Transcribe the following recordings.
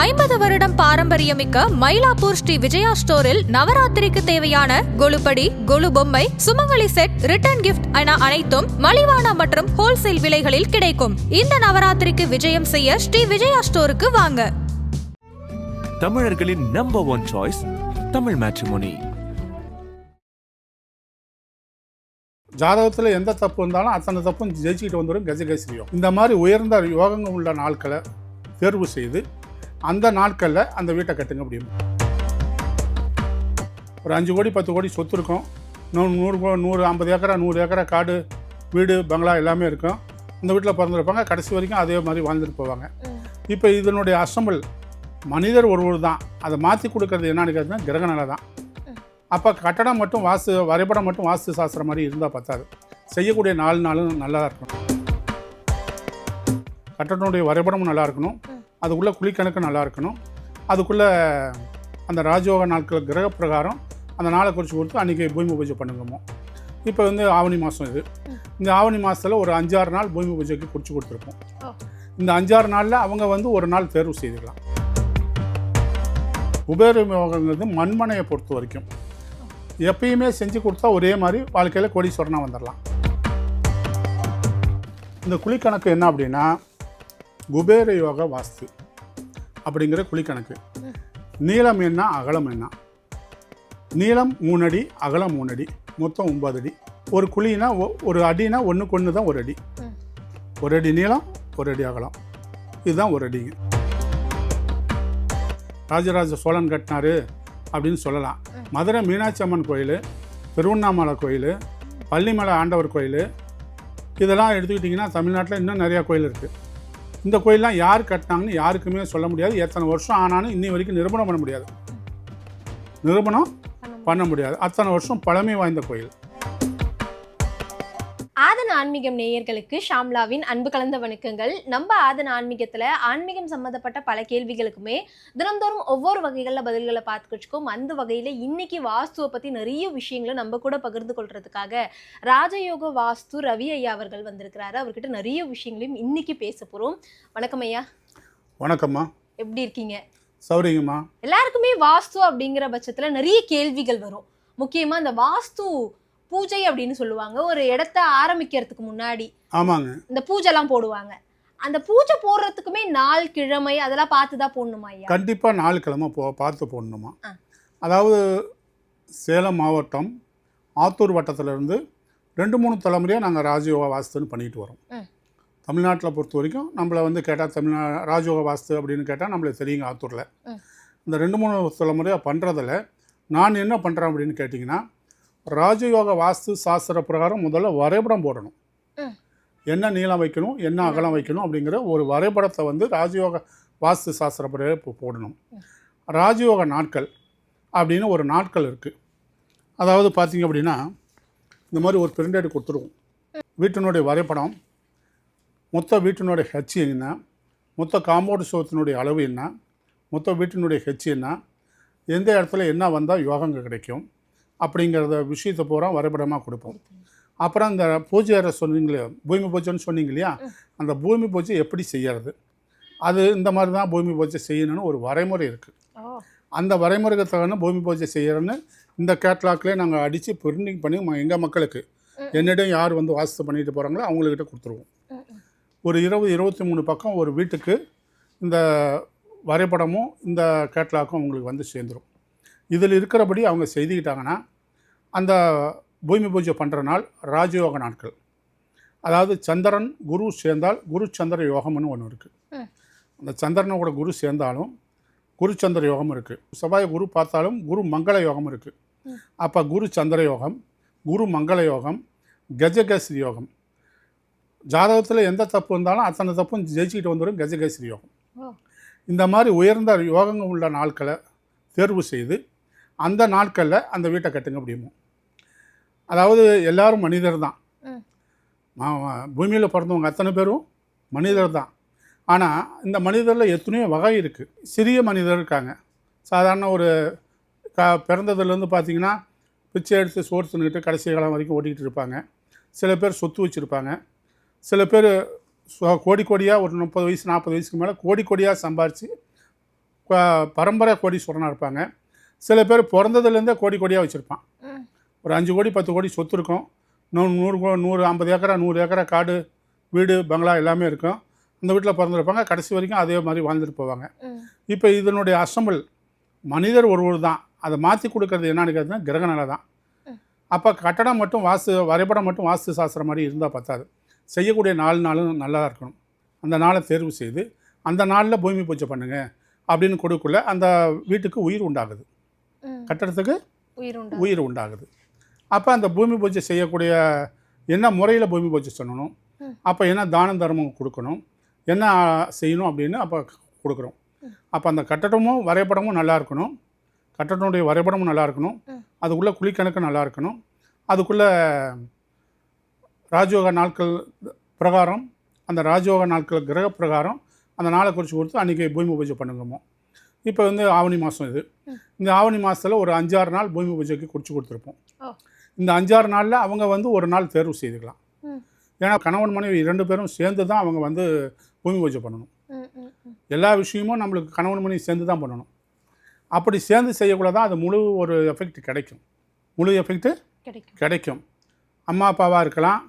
ஐம்பது வருடம் பாரம்பரியமிக்க மயிலாப்பூர் ஸ்ரீ விஜயா ஸ்டோரில் நவராத்திரிக்கு தேவையான கொலுப்படி கொலு பொம்மை சுமங்கலி செட் ரிட்டர்ன் கிஃப்ட் என அனைத்தும் மலிவான மற்றும் ஹோல்சேல் விலைகளில் கிடைக்கும். இந்த நவராத்திரிக்கு விஜயம் செய்ய ஸ்ரீ விஜயா ஸ்டோருக்கு வாங்க. தமிழர்களின் number one choice Tamil matrimony ஜாதகத்தில் எந்த தப்பு இருந்தாலும் அத்தனை தப்பும் ஜெயிச்சுக்கிட்டு வந்துடும் கஜகேசரியம் இந்த மாதிரி உயர்ந்த யோகங்கள் உள்ள நாட்களை தேர்வு செய்து அந்த நாட்களில் அந்த வீட்டை கட்டுங்க முடியும் ஒரு அஞ்சு கோடி பத்து கோடி சொத்து இருக்கும். நூறு நூறு நூறு ஐம்பது ஏக்கரா நூறு ஏக்கரா காடு வீடு பங்களா எல்லாமே இருக்கும். அந்த வீட்டில் பிறந்திருப்பாங்க. கடைசி வரைக்கும் அதே மாதிரி வாழ்ந்துட்டு போவாங்க. இப்போ இதனுடைய அசம்பிள் மனிதர் ஒருவர் தான். அதை மாற்றி கொடுக்கறது என்னன்னு கேட்டீங்கன்னா கிரகநிலை தான். அப்போ கட்டடம் மட்டும் வாஸ்து வரைபடம் மட்டும் வாஸ்து சாஸ்திரம் மாதிரி இருந்தால் பத்தாது. செய்யக்கூடிய நாலு நாளும் நல்லா இருக்கணும். கட்டடனுடைய வரைபடமும் நல்லா இருக்கணும். அதுக்குள்ளே குழிக்கணக்கு நல்லா இருக்கணும். அதுக்குள்ளே அந்த ராஜயோக நாட்கள் கிரக பிரகாரம் அந்த நாளை குறித்து கொடுத்து அன்றைக்கி பூமி பூஜை பண்ணுங்கமோ இப்போ வந்து ஆவணி மாதம் இது. இந்த ஆவணி மாதத்தில் ஒரு அஞ்சாறு நாள் பூமி பூஜைக்கு குறித்து கொடுத்துருப்போம். இந்த அஞ்சாறு நாளில் அவங்க வந்து ஒரு நாள் தேர்வு செய்துக்கலாம். குபேர யோகங்கிறது மண்மனையை பொறுத்த வரைக்கும். எப்பயுமே செஞ்சு கொடுத்தா ஒரே மாதிரி வாழ்க்கையில் கோடீஸ்வரனாக வந்துடலாம் இந்த குழிக்கணக்கு என்ன அப்படின்னா குபேர யோக வாஸ்து அப்படிங்கிற குழிக்கணக்கு. நீளம் என்ன அகலம் என்ன? நீளம் மூணடி அகலம் மூணடி மொத்தம் ஒன்பது அடி ஒரு குழினா ஒரு அடினா ஒன்றுக்கு ஒன்று தான் ஒரு அடி. ஒரு அடி நீளம் ஒரு அடி அகலம். இதுதான் ஒரு அடிங்க. ராஜராஜ சோழன் கட்டினாரு அப்படின்னு சொல்லலாம். மதுரை மீனாட்சி அம்மன் கோயில் திருவண்ணாமலை கோயில் பள்ளிமலை ஆண்டவர் கோயில். இதெல்லாம் எடுத்துக்கிட்டிங்கன்னா தமிழ்நாட்டில் இன்னும் நிறையா கோயில் இருக்குது இந்த கோயிலெலாம் யார் கட்டினாங்கன்னு யாருக்குமே சொல்ல முடியாது. எத்தனை வருஷம் ஆனாலும் இன்னி வரைக்கும் நிரூபணம் பண்ண முடியாது. நிரூபணம் பண்ண முடியாது. அத்தனை வருஷம் பழமை வாய்ந்த கோயில். ஆன்மீகம் நேயர்களுக்கு ஷாம்லாவின் அன்பு கலந்த வணக்கங்கள். நம்ம ஆதன் ஆன்மீகத்துல ஆன்மீகம் சம்மந்தப்பட்ட பல கேள்விகளுக்குமே தினந்தோறும் ஒவ்வொரு வகைகள்ல பதில்களை பார்த்துக்கிட்டு இருக்கோம் அந்த வகையில இன்னைக்கு வாஸ்துவை பத்தி நிறைய விஷயங்களை நம்ம கூட பகிர்ந்து கொள்றதுக்காக ராஜயோக வாஸ்து ரவி ஐயா அவர்கள் வந்திருக்கிறாரு. அவர்கிட்ட நிறைய விஷயங்களையும் இன்னைக்கு பேச போறோம். வணக்கம் ஐயா. வணக்கம்மா. எப்படி இருக்கீங்க? சௌரியங்கம்மா எல்லாருக்குமே வாஸ்து அப்படிங்கிற பட்சத்துல நிறைய கேள்விகள் வரும். முக்கியமா இந்த வாஸ்து பூஜை அப்படின்னு சொல்லுவாங்க. ஒரு இடத்த ஆரம்பிக்கிறதுக்கு முன்னாடி ஆமாங்க. இந்த பூஜைலாம் போடுவாங்க. அந்த பூஜை போடுறதுக்குமே நாள் கிழமை அதெல்லாம் பார்த்து தான் போடணுமா ஐயா? கண்டிப்பாக நாலு கிழமை போ பார்த்து போடணுமா. அதாவது சேலம் மாவட்டம் ஆத்தூர் வட்டத்திலிருந்து ரெண்டு மூணு தலைமுறையாக நாங்கள் ராஜயோக வாஸ்துன்னு பண்ணிட்டு வரோம். தமிழ்நாட்டில் பொறுத்த வரைக்கும் நம்மளை வந்து கேட்டால் தமிழ்நா ராஜயோக வாஸ்து அப்படின்னு கேட்டால் நம்மளுக்கு தெரியுங்க ஆத்தூரில். இந்த ரெண்டு மூணு தலைமுறையாக பண்ணுறதில் நான் என்ன பண்ணுறேன் அப்படின்னு கேட்டிங்கன்னா ராஜயோக வாஸ்து சாஸ்திர பிரகாரம் முதல்ல வரைபடம் போடணும். என்ன நீளம் வைக்கணும் என்ன அகலம் வைக்கணும் அப்படிங்கிற ஒரு வரைபடத்தை வந்து ராஜயோக வாஸ்து சாஸ்திர பிரகாரம் போடணும். ராஜயோக நாட்கள் அப்படின்னு ஒரு நாட்கள் இருக்குது அதாவது பார்த்தீங்க அப்படின்னா இந்த மாதிரி ஒரு பிரிண்டட் கொடுத்துருவோம். வீட்டினுடைய வரைபடம் மொத்த வீட்டினுடைய ஹெச் என்ன மொத்த காம்பவுண்ட் சுவத்தினுடைய அளவு என்ன மொத்த வீட்டினுடைய ஹெச் என்ன எந்த இடத்துல என்ன வந்தால் யோகங்க கிடைக்கும் அப்படிங்கிறத விஷயத்தை பூரா வரைபடமாக கொடுப்போம். அப்புறம் இந்த பூஜை அறை சொன்னீங்களே பூமி பூஜைன்னு சொன்னீங்க இல்லையா? அந்த பூமி பூஜை எப்படி செய்யறது? அது இந்த மாதிரி தான் பூமி பூஜை செய்யணும்னு ஒரு வரைமுறை இருக்குது அந்த வரைமுறைக்கு தகுந்த பூமி பூஜை செய்யறோன்னு இந்த கேட்லாக்லேயே நாங்கள் அடித்து பிரிண்டிங் பண்ணி எங்கள் மக்களுக்கு என்னிடம் யார் வந்து வாஸ்து பண்ணிட்டு போகிறாங்களோ அவங்கக்கிட்ட கொடுத்துருவோம். ஒரு இருபது இருபத்தி மூணு பக்கம் ஒரு வீட்டுக்கு இந்த வரைபடமும் இந்த கேட்லாக்கும் அவங்களுக்கு வந்து சேர்ந்துடும் இதில் இருக்கிறபடி அவங்க செய்துக்கிட்டாங்கன்னா அந்த பூமி பூஜை பண்ணுற நாள் ராஜயோக நாட்கள். அதாவது சந்திரன் குரு சேர்ந்தால் குரு சந்திர யோகம்னு ஒன்று இருக்குது. அந்த சந்திரனோட குரு சேர்ந்தாலும் குரு சந்திர யோகம் இருக்குது செவ்வாய் குரு பார்த்தாலும் குரு மங்கள யோகம் இருக்குது அப்போ குரு சந்திர யோகம் குரு மங்கள யோகம் கஜகேசரி யோகம். ஜாதகத்தில் எந்த தப்பு இருந்தாலும் அத்தனை தப்பும் ஜெயிச்சுக்கிட்டு வந்துடும் கஜகேசரி யோகம். இந்த மாதிரி உயர்ந்த யோகங்கள் உள்ள நாட்களை தேர்வு செய்து அந்த நாட்களில் அந்த வீட்டை கட்டுங்க முடியுமோ அதாவது எல்லாரும் மனிதர் தான். பூமியில் பிறந்தவங்க அத்தனை பேரும் மனிதர் தான். ஆனால் இந்த மனிதரில் எத்தனையோ வகை இருக்குது சிறிய மனிதர் இருக்காங்க. சாதாரண ஒரு க பிறந்ததுலேருந்து பார்த்தீங்கன்னா பிச்சை எடுத்து சோறு தின்னுட்டு கடைசி காலம் வரைக்கும் ஓட்டிக்கிட்டு இருப்பாங்க. சில பேர் சொத்து வச்சுருப்பாங்க. சில பேர் கோடி கோடியாக ஒரு முப்பது வயசு நாற்பது வயசுக்கு மேலே கோடி கோடியாக சம்பாரித்து பரம்பரை கோடீஸ்வரனாக இருப்பாங்க. சில பேர் பிறந்ததுலேருந்தே கோடி கோடியாக வச்சுருப்பான். ஒரு அஞ்சு கோடி பத்து கோடி சொத்து இருக்கும். நூறு நூறு கோ- நூறு ஐம்பது ஏக்கரா நூறு ஏக்கரா காடு வீடு பங்களா எல்லாமே இருக்கும். அந்த வீட்டில் பிறந்திருப்பாங்க. கடைசி வரைக்கும் அதே மாதிரி வாழ்ந்துட்டு போவாங்க. இப்போ இதனுடைய அசம்பிள் மனிதர் ஒருவர் தான். அதை மாற்றி கொடுக்கறது என்னன்னு கேட்டீங்கன்னா கிரகநிலை தான். அப்போ கட்டடம் மட்டும் வாஸ்து வரைபடம் மட்டும் வாஸ்து சாஸ்திரம் மாதிரி இருந்தால் பத்தாது. செய்யக்கூடிய நாலு நாளும் நல்லா இருக்கணும். அந்த நாளை தேர்வு செய்து அந்த நாளில் பூமி பூஜை பண்ணுங்க அப்படின்னு கொடுக்கல அந்த வீட்டுக்கு உயிர் உண்டாகுது. கட்டடத்துக்கு உயிர் உண்டா உயிர் உண்டாகுது. அப்போ அந்த பூமி பூஜை செய்யக்கூடிய என்ன முறையில் பூமி பூஜை சொல்லணும். அப்போ என்ன தானம் தர்மம் கொடுக்கணும்? என்ன செய்யணும் அப்படின்னு அப்போ கொடுக்குறோம். அப்போ அந்த கட்டடமும் வரைபடமும் நல்லா இருக்கணும். கட்டடனுடைய வரைபடமும் நல்லா இருக்கணும். அதுக்குள்ளே குழிக்கணக்கு நல்லா இருக்கணும். அதுக்குள்ளே ராஜயோக நாட்கள் பிரகாரம் அந்த ராஜயோக நாட்கள் கிரக பிரகாரம் அந்த நாளை குறித்து கொடுத்து அன்றைக்கி பூமி பூஜை பண்ணுங்கமோ இப்போ வந்து ஆவணி மாதம் இது. இந்த ஆவணி மாதத்தில் ஒரு அஞ்சாறு நாள் பூமி பூஜைக்கு குறித்து கொடுத்துருப்போம். இந்த அஞ்சாறு நாளில் அவங்க வந்து ஒரு நாள் தேர்வு செய்துக்கலாம். ஏன்னா கணவன் மனைவி இரண்டு பேரும் சேர்ந்து தான் அவங்க வந்து பூமி பூஜை பண்ணணும். எல்லா விஷயமும் நம்மளுக்கு கணவன் மனைவி சேர்ந்து தான் பண்ணணும். அப்படி சேர்ந்து செய்யக்குள்ள தான் அது முழு ஒரு எஃபெக்ட் கிடைக்கும். முழு எஃபெக்ட்டு கிடைக்கும். கிடைக்கும். அம்மா அப்பாவாக இருக்கலாம்.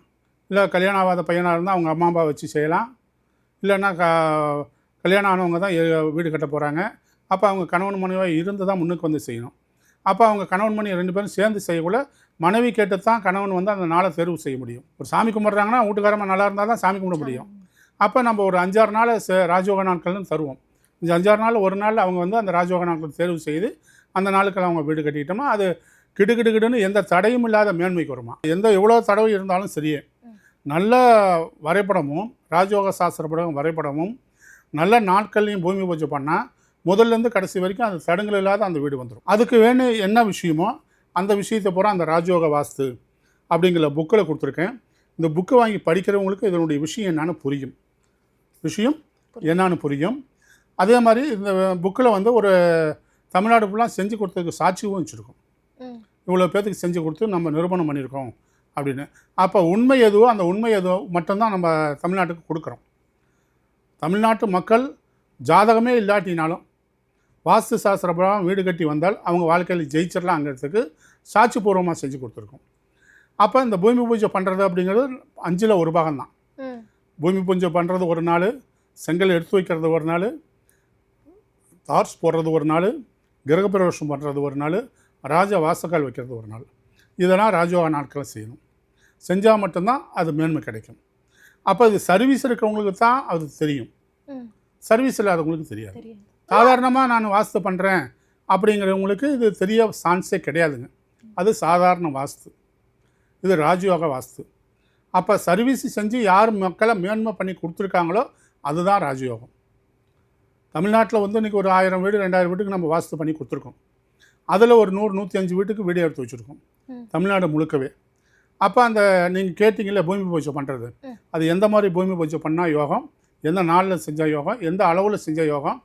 இல்லை கல்யாணம் ஆகாத பையனாக இருந்தால் அவங்க அம்மா அப்பா வச்சு செய்யலாம். இல்லைன்னா க கல்யாணம் ஆனவங்க தான் வீடு கட்ட போகிறாங்க அப்போ அவங்க கணவன் மனைவியாக இருந்து தான் முன்னுக்கு வந்து செய்யணும். அப்போ அவங்க கணவன் மனைவி ரெண்டு பேரும் சேர்ந்து செய்யக்குள்ள மனைவி கேட்டு தான் கணவன் வந்து அந்த நாளை தேர்வு செய்ய முடியும். ஒரு சாமி கும்பிட்றாங்கன்னா வீட்டுக்காரமாக நல்லா இருந்தால் தான் சாமி கும்பிட முடியும். அப்போ நம்ம ஒரு அஞ்சாறு நாள் ச ராஜயோக நாட்கள்னு தருவோம். இந்த அஞ்சாறு நாள் ஒரு நாள் அவங்க வந்து அந்த ராஜயோக நாட்கள் தேர்வு செய்து அந்த நாளுக்கு அவங்க வீடு கட்டிக்கிட்டோம்னா அது கிடு கிடு கிடுன்னு எந்த தடையும் இல்லாத மேன்மைக்கு வருமா? எந்த எவ்வளோ தடவை இருந்தாலும் சரியே. நல்ல வரைபடமும் ராஜயோக சாஸ்திரப்படம் வரைபடமும் நல்ல நாட்கள்லையும் பூமி பூஜை பண்ணால் முதல்லேருந்து கடைசி வரைக்கும் அந்த தடங்கள் இல்லாத அந்த வீடு வந்துடும் அதுக்கு வேணும் என்ன விஷயமோ அந்த விஷயத்தை பூரா அந்த ராஜயோக வாஸ்து அப்படிங்கிற புக்கில் கொடுத்துருக்கேன். இந்த புக்கை வாங்கி படிக்கிறவங்களுக்கு இதனுடைய விஷயம் என்னன்னு புரியும். விஷயம் என்னன்னு புரியும். அதே மாதிரி இந்த புக்கில் வந்து ஒரு தமிழ்நாடு ஃபுல்லாக செஞ்சு கொடுத்ததுக்கு சாட்சியும் வச்சுருக்கோம். இவ்வளோ பேத்துக்கு செஞ்சு கொடுத்து நம்ம நிரூபணம் பண்ணியிருக்கோம் அப்படின்னு. அப்போ உண்மை எதுவோ அந்த உண்மை எதுவோ மட்டும்தான் நம்ம தமிழ்நாட்டுக்கு கொடுக்குறோம். தமிழ்நாட்டு மக்கள் ஜாதகமே இல்லாட்டினாலும் வாஸ்து சாஸ்திர பிரகாரம் வீடு கட்டி வந்தால் அவங்க வாழ்க்கையில் ஜெயிச்சிடலாங்கிறதுக்கு சாட்சி பூர்வமாக செஞ்சு கொடுத்துருக்கோம். அப்போ இந்த பூமி பூஜை பண்ணுறது அப்படிங்கிறது அஞ்சில் ஒரு பாகம் தான். பூமி பூஜை பண்ணுறது ஒரு நாள் செங்கல் எடுத்து வைக்கிறது ஒரு நாள் தார்ஸ் போடுறது ஒரு நாள் கிரகப்பிரவேசம் பண்ணுறது ஒரு நாள் ராஜ வாசக்கால் வைக்கிறது ஒரு நாள். இதெல்லாம் ராஜயோக நாட்களை செய்யணும். செஞ்சால் மட்டும்தான் அது மேன்மை கிடைக்கும். அப்போ இது சர்வீஸ் இருக்கிறவங்களுக்கு தான் அது தெரியும். சர்வீஸ் இல்லாதவங்களுக்கு தெரியாது. சாதாரணமாக நான் வாஸ்து பண்ணுறேன் அப்படிங்கிறவங்களுக்கு இது தெரிய சான்ஸே கிடையாதுங்க. அது சாதாரண வாஸ்து. இது ராஜயோக வாஸ்து. அப்போ சர்வீஸ் செஞ்சு யார் மக்களை மேன்மை பண்ணி கொடுத்துருக்காங்களோ அதுதான் ராஜயோகம். தமிழ்நாட்டில் வந்து இன்றைக்கி ஒரு ஆயிரம் வீடு ரெண்டாயிரம் வீட்டுக்கு நம்ம வாஸ்து பண்ணி கொடுத்துருக்கோம். அதில் ஒரு நூறு நூற்றி அஞ்சு வீட்டுக்கு வீடியோ எடுத்து வச்சுருக்கோம். தமிழ்நாடு முழுக்கவே. அப்போ அந்த நீங்கள் கேட்டிங்கல்ல பூமி பூஜை பண்ணுறது. அது எந்த மாதிரி பூமி பூஜை பண்ணால் யோகம்? எந்த நாளில் செஞ்சால் யோகம்? எந்த அளவில் செஞ்சால் யோகம்?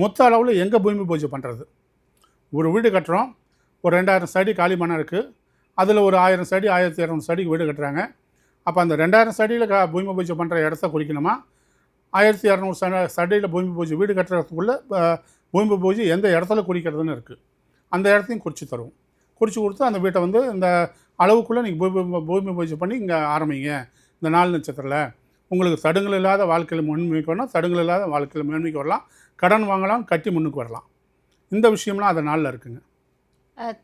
மொத்த அளவில் எங்கே பூமி பூஜை பண்ணுறது ஒரு வீடு கட்டுறோம். ஒரு ரெண்டாயிரம் சடி காலி மனம் இருக்குது அதில் ஒரு ஆயிரம் சடி ஆயிரத்தி இரநூறு சடிக்கு வீடு கட்டுறாங்க. அப்போ அந்த ரெண்டாயிரம் சடியில் க பூமி பூஜை பண்ணுற இடத்த குறிக்கணுமா? ஆயிரத்தி இரநூறு ச சடியில் பூமி பூஜை வீடு கட்டுறதுக்குள்ளே பூமி பூஜை எந்த இடத்துல குறிக்கிறதுன்னு இருக்குது அந்த இடத்தையும் குறித்து தருவோம். குறித்து கொடுத்து அந்த வீட்டை வந்து இந்த அளவுக்குள்ளே நீங்கள் பூமி பூமி பூஜை பண்ணி இங்கே ஆரம்பிங்க. இந்த நாலு நட்சத்திரத்தில். உங்களுக்கு தடுங்கள் இல்லாத வாழ்க்கையில் முன்மைக்கு வரலாம். தடுங்கள் இல்லாத வாழ்க்கையில் மேன்மைக்கு வரலாம். கடன் வாங்கலாம் கட்டி முன்னுக்கு வரலாம். இந்த விஷயம்லாம் அந்த நாளில் இருக்குங்க.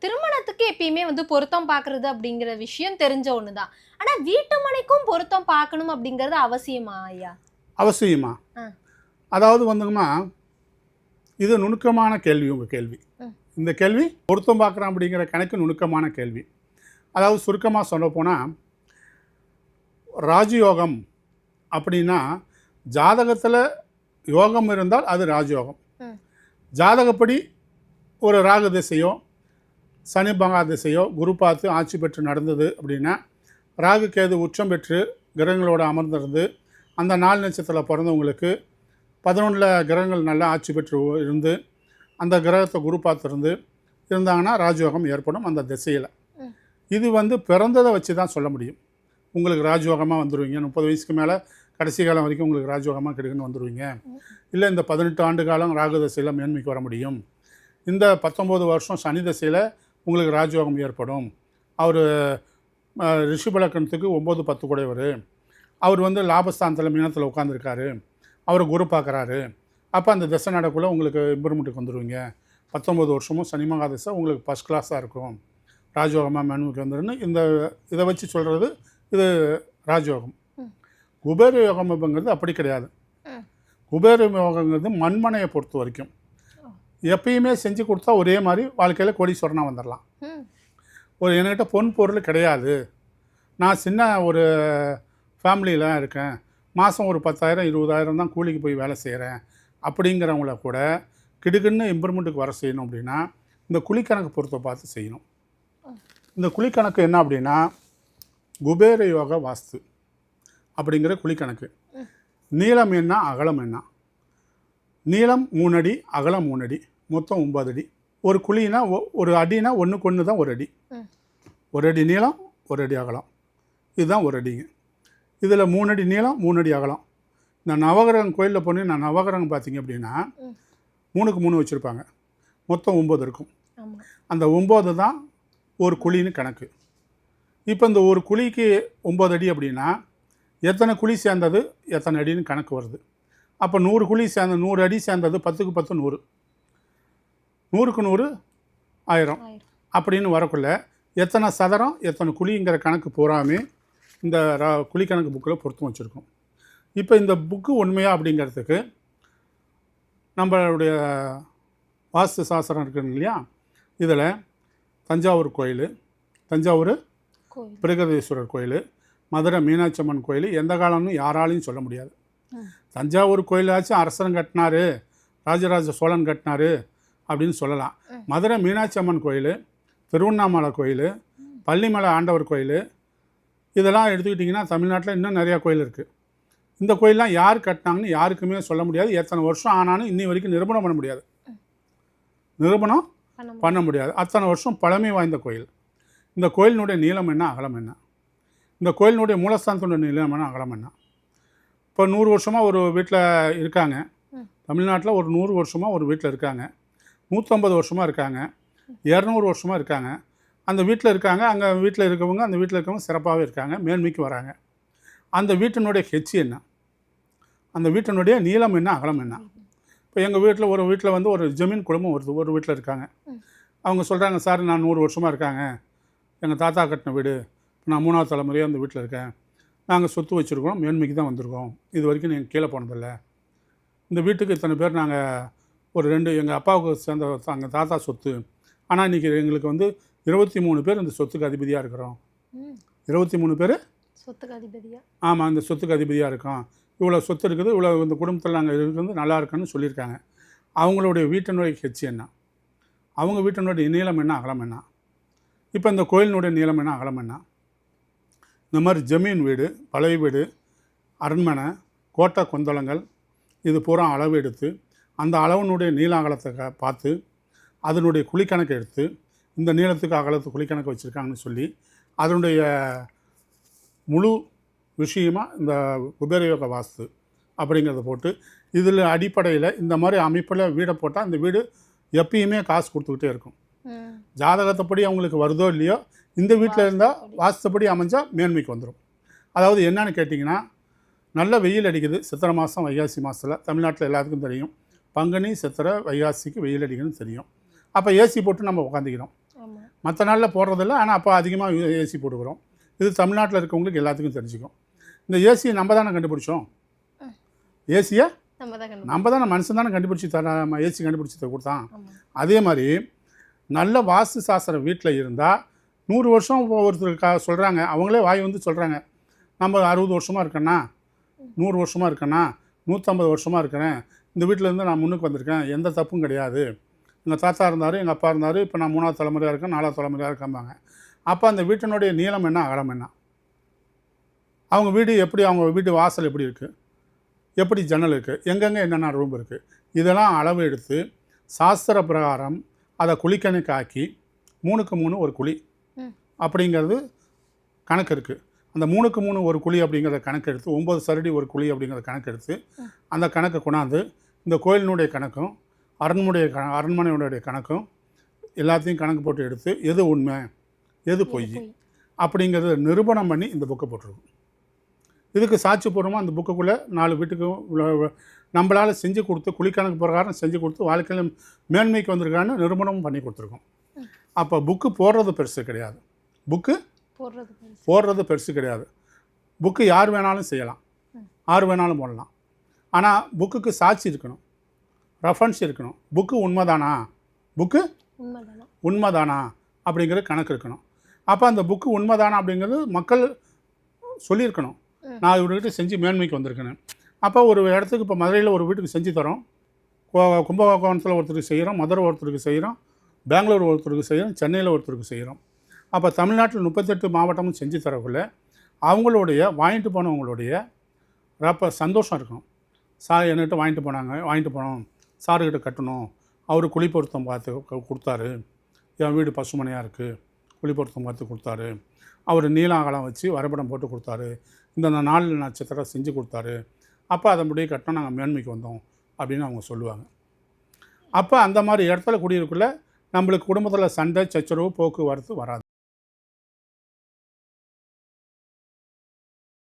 திருமணத்துக்கு எப்பயுமே வந்து பொருத்தம் பார்க்கறது அப்படிங்கிற விஷயம் தெரிஞ்ச ஒண்ணுதான். ஆனா வீட்டு மனைக்கும் பொருத்தம் பார்க்கணும் அப்படிங்கறது அவசியமா ஐயா? அவசியமா. அதாவது வந்துங்கம்மா இது நுணுக்கமான கேள்வி உங்கள் கேள்வி. இந்த கேள்வி பொருத்தம் பார்க்குறோம் அப்படிங்கிற கணக்கு நுணுக்கமான கேள்வி. அதாவது சுருக்கமாக சொல்ல போனால் ராஜயோகம் அப்படின்னா ஜாதகத்தில் யோகம் இருந்தால் அது ராஜயோகம். ஜாதகப்படி ஒரு ராகு திசையோ சனி பங்கா திசையோ குரு பார்த்து ஆட்சி பெற்று நடந்தது அப்படின்னா ராகு கேது உச்சம் பெற்று கிரகங்களோட அமர்ந்திருந்து அந்த நாலு நட்சத்திரத்தில் பிறந்தவங்களுக்கு பதினொன்றில் கிரகங்கள் நல்லா ஆட்சி பெற்று இருந்து அந்த கிரகத்தை குரு பார்த்துருந்து இருந்தாங்கன்னா ராஜயோகம் ஏற்படும் அந்த திசையில். இது வந்து பிறந்ததை வச்சு தான் சொல்ல முடியும் உங்களுக்கு ராஜயோகமாக வந்துடுவீங்க முப்பது வயசுக்கு மேலே கடைசி காலம் வரைக்கும் உங்களுக்கு ராஜயோகமாக கிடைக்குன்னு வந்துடுவீங்க இல்லை இந்த பதினெட்டு ஆண்டு காலம் ராகு தசையில் மேன்மைக்கு வர முடியும். இந்த பத்தொம்போது வருஷம் சனி தசையில் உங்களுக்கு ராஜயோகம் ஏற்படும். அவர் ரிஷிபலக்கணத்துக்கு ஒம்பது பத்து கூடையவர் அவர் வந்து லாபஸ்தானத்தில் மீனத்தில் உட்காந்துருக்காரு அவர் குரு பார்க்குறாரு. அப்போ அந்த தசை நடக்குள்ளே உங்களுக்கு இம்ப்ரூவ்மெண்ட்டுக்கு வந்துடுவீங்க பத்தொம்பது வருஷமும் சனி மகா உங்களுக்கு ஃபஸ்ட் கிளாஸாக இருக்கும். ராஜயோகமாக மேன்மைக்கு வந்துருன்னு இந்த இதை வச்சு சொல்கிறது இது ராஜயோகம். குபேர யோகம்ங்கிறது அப்படி கிடையாது. குபேர யோகங்கிறது மண்மனையை பொறுத்த வரைக்கும். எப்பயுமே செஞ்சு கொடுத்தா ஒரே மாதிரி வாழ்க்கையில் கோடீஸ்வரனாக வந்துடலாம் ஒரு என்கிட்ட பொன் பொருள் கிடையாது. நான் சின்ன ஒரு ஃபேமிலியில் இருக்கேன். மாதம் ஒரு பத்தாயிரம் இருபதாயிரம் தான் கூலிக்கு போய் வேலை செய்கிறேன் அப்படிங்கிறவங்கள கூட கிடுக்குன்னு இம்ப்ரூவ்மெண்ட்டுக்கு வர செய்யணும் அப்படின்னா இந்த குழிக்கணக்கு பொறுத்த பார்த்து செய்யணும். இந்த குழிக்கணக்கு என்ன அப்படின்னா குபேர யோக வாஸ்து. அப்படிங்கிற குழிக்கணக்கு. நீளம் என்ன அகலம் என்ன? நீளம் மூணு அடி அகலம் மூணு அடி மொத்தம் ஒம்பது அடி ஒரு குழினா ஒரு அடினா ஒன்றுக்கு ஒன்று தான் ஒரு அடி. ஒரு அடி நீளம் ஒரு அடி அகலம். இதுதான் ஒரு அடிங்க. இதில் மூணு அடி நீளம் மூணு அடி அகலம். இந்த நவகிரகம் கோயிலில் போனேன் நான் நவகிரகம் பார்த்தீங்க அப்படின்னா. மூணுக்கு மூணு வச்சுருப்பாங்க. மொத்தம் ஒம்பது இருக்கும். அந்த ஒம்பது தான் ஒரு குழின்னு கணக்கு. இப்போ இந்த ஒரு குழிக்கு ஒம்பது அடி அப்படின்னா எத்தனை குழி சேர்ந்தது எத்தனை அடின்னு கணக்கு வருது. அப்போ நூறு குழி சேர்ந்த நூறு அடி சேர்ந்தது பத்துக்கு பத்து நூறு. நூறுக்கு நூறு ஆயிரம். அப்படின்னு வரக்குள்ள எத்தனை சதுரம் எத்தனை குழிங்கிற கணக்கு பூராமே இந்த குழி கணக்கு புக்கில் பொருத்தம் வச்சுருக்கோம். இப்போ இந்த புக்கு உண்மையா அப்படிங்கிறதுக்கு நம்மளுடைய வாஸ்து சாஸ்திரம் இருக்குங்க இல்லையா? இதில் தஞ்சாவூர் கோயில் தஞ்சாவூர் பிரகதீஸ்வரர் கோயில் மதுரை மீனாட்சி அம்மன் கோயில் எந்த காலம்னு யாராலையும் சொல்ல முடியாது. தஞ்சாவூர் கோயிலாச்சும் அரசன் கட்டினாரு ராஜராஜ சோழன் கட்டினாரு அப்படின்னு சொல்லலாம். மதுரை மீனாட்சி அம்மன் கோயில் திருவண்ணாமலை கோயில் பள்ளிமலை ஆண்டவர் கோயில் இதெல்லாம் எடுத்துக்கிட்டிங்கன்னா தமிழ்நாட்டில் இன்னும் நிறையா கோயில் இருக்குது இந்த கோயிலெலாம் யார் கட்டினாங்கன்னு யாருக்குமே சொல்ல முடியாது. எத்தனை வருஷம் ஆனாலும் இன்னி வரைக்கும் நிரூபணம் பண்ண முடியாது. நிரூபணம். பண்ண முடியாது. அத்தனை வருஷம் பழமை வாய்ந்த கோயில். இந்த கோயிலினுடைய நீளம் என்ன அகலம் என்ன? இந்த கோயிலினுடைய மூலஸ்தானத்தினுடைய நீளம் என்ன அகலம் என்ன இப்போ நூறு வருஷமாக ஒரு வீட்டில் இருக்காங்க. தமிழ்நாட்டில் ஒரு நூறு வருஷமாக ஒரு வீட்டில் இருக்காங்க. நூற்றம்பது வருஷமாக இருக்காங்க. இரநூறு வருஷமாக இருக்காங்க. அந்த வீட்டில் இருக்காங்க. அங்கே வீட்டில் இருக்கவங்க அந்த வீட்டில் இருக்கவங்க சிறப்பாகவே இருக்காங்க. மேன்மைக்கு வராங்க. அந்த வீட்டினுடைய ஹெச் என்ன? அந்த வீட்டினுடைய நீளம் என்ன? அகலம் என்ன? இப்போ எங்கள் வீட்டில் ஒரு வீட்டில் வந்து ஒரு ஜமீன் குடும்பம் வருது. ஒரு வீட்டில் இருக்காங்க. அவங்க சொல்கிறாங்க சார் நான் நூறு வருஷமாக இருக்காங்க. எங்கள் தாத்தா கட்டின வீடு. நான் மூணாவது தலைமுறையாக அந்த வீட்டில் இருக்கேன். நாங்கள் சொத்து வச்சுருக்கோம் மேன்மைக்கு தான் வந்திருக்கோம். இது வரைக்கும் நீங்கள் கீழே போனதில்லை. இந்த வீட்டுக்கு இத்தனை பேர் நாங்கள் ஒரு ரெண்டு எங்கள் அப்பாவுக்கு சேர்ந்த எங்கள் தாத்தா சொத்து. ஆனால் இன்றைக்கி எங்களுக்கு வந்து இருபத்தி மூணு பேர் இந்த சொத்துக்கு அதிபதியாக இருக்கிறோம். இருபத்தி மூணு பேர்? சொத்துக்கு அதிபதியா? ஆமாம் இந்த சொத்துக்கு அதிபதியாக இருக்கோம். இவ்வளோ சொத்து இருக்குது. இவ்வளோ இந்த குடும்பத்தில் நாங்கள் இருக்கிறது நல்லா இருக்குன்னு சொல்லியிருக்காங்க. அவங்களுடைய வீட்டினுடைய ஹெச் என்ன? அவங்க வீட்டினுடைய நீளம் என்ன? அகலம் என்ன? இப்போ இந்த கோயிலினுடைய நீளம் என்ன? அகலம் என்ன? இந்த மாதிரி ஜமீன் வீடு பழைய வீடு அரண்மனை கோட்டை கொந்தளங்கள் இது பூரா அளவு எடுத்து அந்த அளவினுடைய நீள அகலத்தை க- பார்த்து அதனுடைய குழிக்கணக்கு எடுத்து இந்த நீளத்துக்கு அகலத்து குழிக்கணக்கு வச்சுருக்காங்கன்னு சொல்லி அதனுடைய முழு விஷயமா இந்த குபேரயோக வாஸ்து அப்படிங்கிறத போட்டு இதில் அடிப்படையில் இந்த மாதிரி அமைப்பில் வீடை போட்டால் இந்த வீடு எப்பயுமே காசு கொடுத்துக்கிட்டே இருக்கும். ஜாதகத்தைப்படி அவங்களுக்கு வருதோ இல்லையோ இந்த வீட்டில் இருந்தால் வாஸ்துப்படி அமைஞ்சால் மேன்மைக்கு வந்துடும் அதாவது என்னன்னு கேட்டிங்கன்னா நல்ல வெயில் அடிக்குது சித்திரை மாதம் வைகாசி மாதத்தில் தமிழ்நாட்டில் எல்லாத்துக்கும் தெரியும். பங்குனி சித்திரை வைகாசிக்கு வெயில் அடிக்குதுன்னு தெரியும். அப்போ ஏசி போட்டு நம்ம உட்காந்துக்கிறோம் மற்ற நாளில் போடுறதில்ல ஆனால் அப்போ அதிகமாக ஏசி போட்டுக்கிறோம். இது தமிழ்நாட்டில் இருக்கவங்களுக்கு எல்லாத்துக்கும் தெரிஞ்சுக்கும். இந்த ஏசியை நம்ம தானே கண்டுபிடிச்சோம்? ஏசியை நம்ம தான் மனுஷன் தானே கண்டுபிடிச்சி தர ஏசி கண்டுபிடிச்சி கொடுத்தான். அதே மாதிரி நல்ல வாஸ்து சாஸ்திரம் வீட்டில் இருந்தால் நூறு வருஷம் ஒருத்தர் கா சொல்கிறாங்க அவங்களே வாய் வந்து சொல்கிறாங்க நம்ம அறுபது வருஷமாக இருக்கேன்னா நூறு வருஷமாக இருக்கேன்னா நூற்றம்பது வருஷமாக இருக்கிறேன். இந்த வீட்டிலேருந்து நான் முன்னுக்கு வந்திருக்கேன். எந்த தப்பும் கிடையாது. எங்கள் தாத்தா இருந்தார் எங்கள் அப்பா இருந்தார். இப்போ நான் மூணாவது தலைமுறையாக இருக்கேன் நாலாவது தலைமுறையாக இருக்கேன்பாங்க. அப்போ அந்த வீட்டினுடைய நீளம் என்ன அகலம் என்ன? அவங்க வீடு எப்படி அவங்க வீட்டு வாசல் எப்படி இருக்குது எப்படி ஜன்னல் இருக்குது எங்கெங்கே என்னென்ன ரூம் இருக்குது இதெல்லாம் அளவு எடுத்து சாஸ்திர பிரகாரம் அதை குழிக்கணக்காக்கி மூணுக்கு மூணு ஒரு குழி. அப்படிங்கிறது கணக்கு இருக்குது அந்த மூணுக்கு மூணு ஒரு குழி அப்படிங்கிறத கணக்கு எடுத்து ஒம்பது சரடி ஒரு குழி அப்படிங்கிறத கணக்கு எடுத்து அந்த கணக்கை கொண்டாந்து இந்த கோயிலினுடைய கணக்கும் அரண்மனையுடைய க அரண்மனையுடைய கணக்கும் எல்லாத்தையும் கணக்கு போட்டு எடுத்து எது உண்மை எது பொய் அப்படிங்கிறத நிரூபணம் பண்ணி இந்த புக்கை போட்டிருக்கும் இதுக்கு சாட்சிபூர்வமாக அந்த புக்குக்குள்ளே நாலு வீட்டுக்கு நம்மளால் செஞ்சு கொடுத்து குழிக்கணக்கு பிரகாரம் செஞ்சு கொடுத்து வாழ்க்கையில் மேன்மைக்கு வந்திருக்கான்னு நிரூபணமும் பண்ணி கொடுத்துருக்கோம். அப்போ புக்கு போடுறது பெருசு கிடையாது. புக்கு போடுறது பெருசு. போடுறது பெருசு கிடையாது. புக்கு யார் வேணாலும் செய்யலாம். யார் வேணாலும் போடலாம். ஆனால் புக்குக்கு சாட்சி இருக்கணும். ரெஃபரன்ஸ் இருக்கணும். புக்கு உண்மைதானா? புக்கு உண்மைதானா? உண்மைதானா? அப்படிங்கிற கணக்கு இருக்கணும். அப்போ அந்த புக்கு உண்மைதானா அப்படிங்கிறது மக்கள் சொல்லியிருக்கணும். நான் இவர்கிட்ட செஞ்சு மேன்மைக்கு வந்திருக்கேன். அப்போ ஒரு இடத்துக்கு இப்போ மதுரையில் ஒரு வீட்டுக்கு செஞ்சு தரோம். கோ- கும்பகோணத்தில் ஒருத்தருக்கு செய்கிறோம் மதுரை ஒருத்தருக்கு செய்கிறோம் பெங்களூர் ஒருத்தருக்கு செய்கிறோம் சென்னையில் ஒருத்தருக்கு செய்கிறோம் அப்போ தமிழ்நாட்டில் முப்பத்தெட்டு மாவட்டமும் செஞ்சு தரக்குள்ள அவங்களுடைய வாங்கிட்டு போனவங்களுடைய ரப்ப சந்தோஷம் இருக்கணும் சார் என்கிட்ட வாங்கிட்டு போனாங்க வாங்கிட்டு போனோம். சாருக்கிட்ட கட்டணும். அவர் குழிப்பொருத்தம் பார்த்து கொடுத்தாரு. என் வீடு பசுமனையாக இருக்குது குழி பார்த்து கொடுத்தாரு. அவர் நீலாகலம் வச்சு வரைபடம் போட்டு கொடுத்தாரு. இந்த நாலு நட்சத்திரம் செஞ்சு கொடுத்தாரு. அப்போ அதை முடிய கட்டினா நாங்கள் மேன்மைக்கு வந்தோம். அப்படின்னு அவங்க சொல்லுவாங்க. அப்போ அந்த மாதிரி இடத்துல குடியிருக்குள்ள நம்மளுக்கு குடும்பத்தில் சண்டை சச்சரவு போக்குவரத்து வராது.